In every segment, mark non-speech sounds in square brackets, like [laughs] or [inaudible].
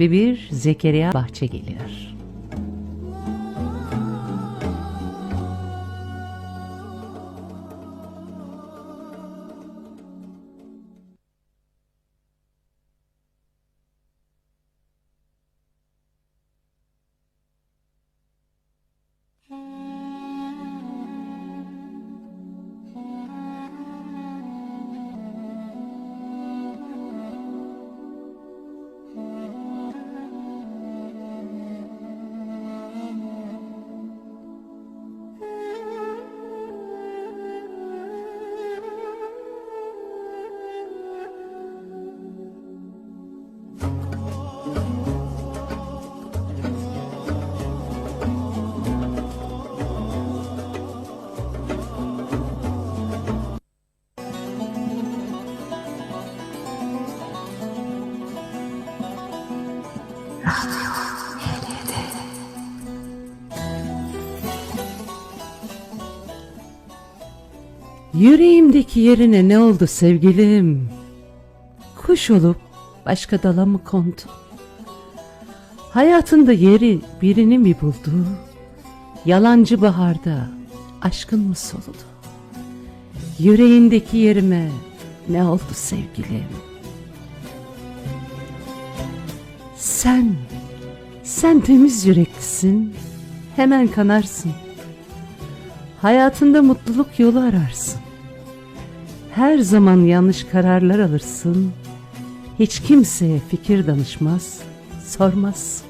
ve bir Zekeriya bahçe geliyor. Yüreğimdeki yerine ne oldu sevgilim? Kuş olup başka dala mı kondu? Hayatında yeri birini mi buldu? Yalancı baharda aşkın mı soludu? Yüreğindeki yerime ne oldu sevgilim? Sen, sen temiz yüreklisin, hemen kanarsın. Hayatında mutluluk yolu ararsın. Her zaman yanlış kararlar alırsın. Hiç kimseye fikir danışmaz, sormaz.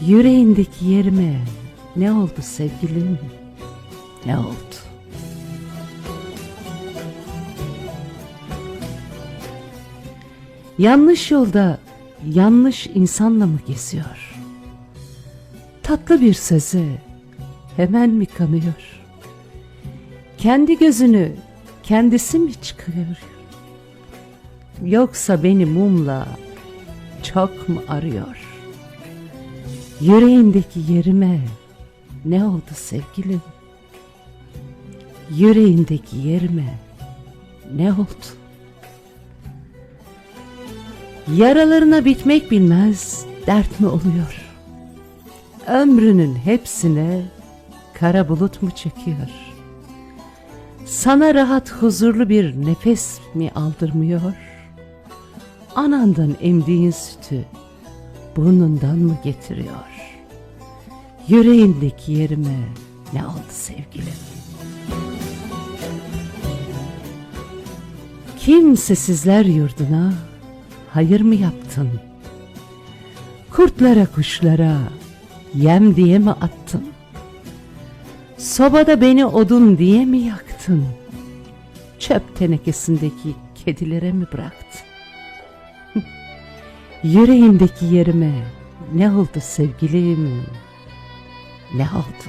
Yüreğindeki yerime ne oldu sevgilim? Ne oldu? Yanlış yolda yanlış insanla mı geziyor? Tatlı bir söze hemen mi kanıyor? Kendi gözünü kendisi mi çıkıyor? Yoksa beni mumla çok mu arıyor? Yüreğindeki yerime ne oldu sevgilim? Yüreğindeki yerime ne oldu? Yaralarına bitmek bilmez dert mi oluyor? Ömrünün hepsine kara bulut mu çekiyor? Sana rahat huzurlu bir nefes mi aldırmıyor? Anandan emdiğin sütü burnundan mı getiriyor? Yüreğindeki yerime ne oldu sevgilim? Kimsesizler yurduna hayır mı yaptın? Kurtlara kuşlara yem diye mi attın? Sobada beni odun diye mi yaktın? Çöp tenekesindeki kedilere mi bıraktın? [laughs] Yüreğimdeki yerime ne oldu sevgilim? Ne oldu?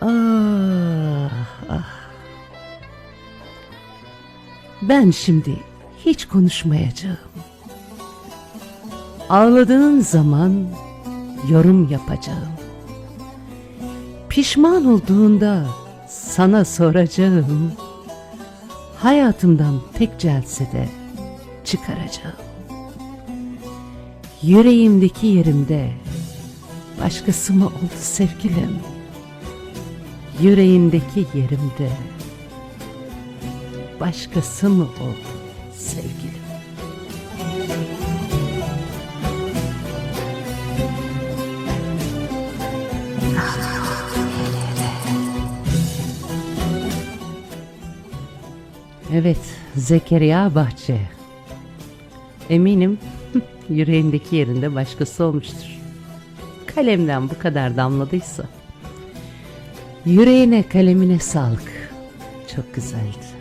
Ah, Ben şimdi hiç konuşmayacağım. Ağladığın zaman yorum yapacağım. Pişman olduğunda sana soracağım. Hayatımdan tek celsede çıkaracağım. Yüreğimdeki yerimde başkası mı oldu sevgilim? Yüreğimdeki yerimde başkası mı oldu sevgilim? Evet, Zekeriya Bahçe. Eminim [laughs] yüreğindeki yerinde başkası olmuştur. Kalemden bu kadar damladıysa. Yüreğine kalemine sağlık. Çok güzeldi.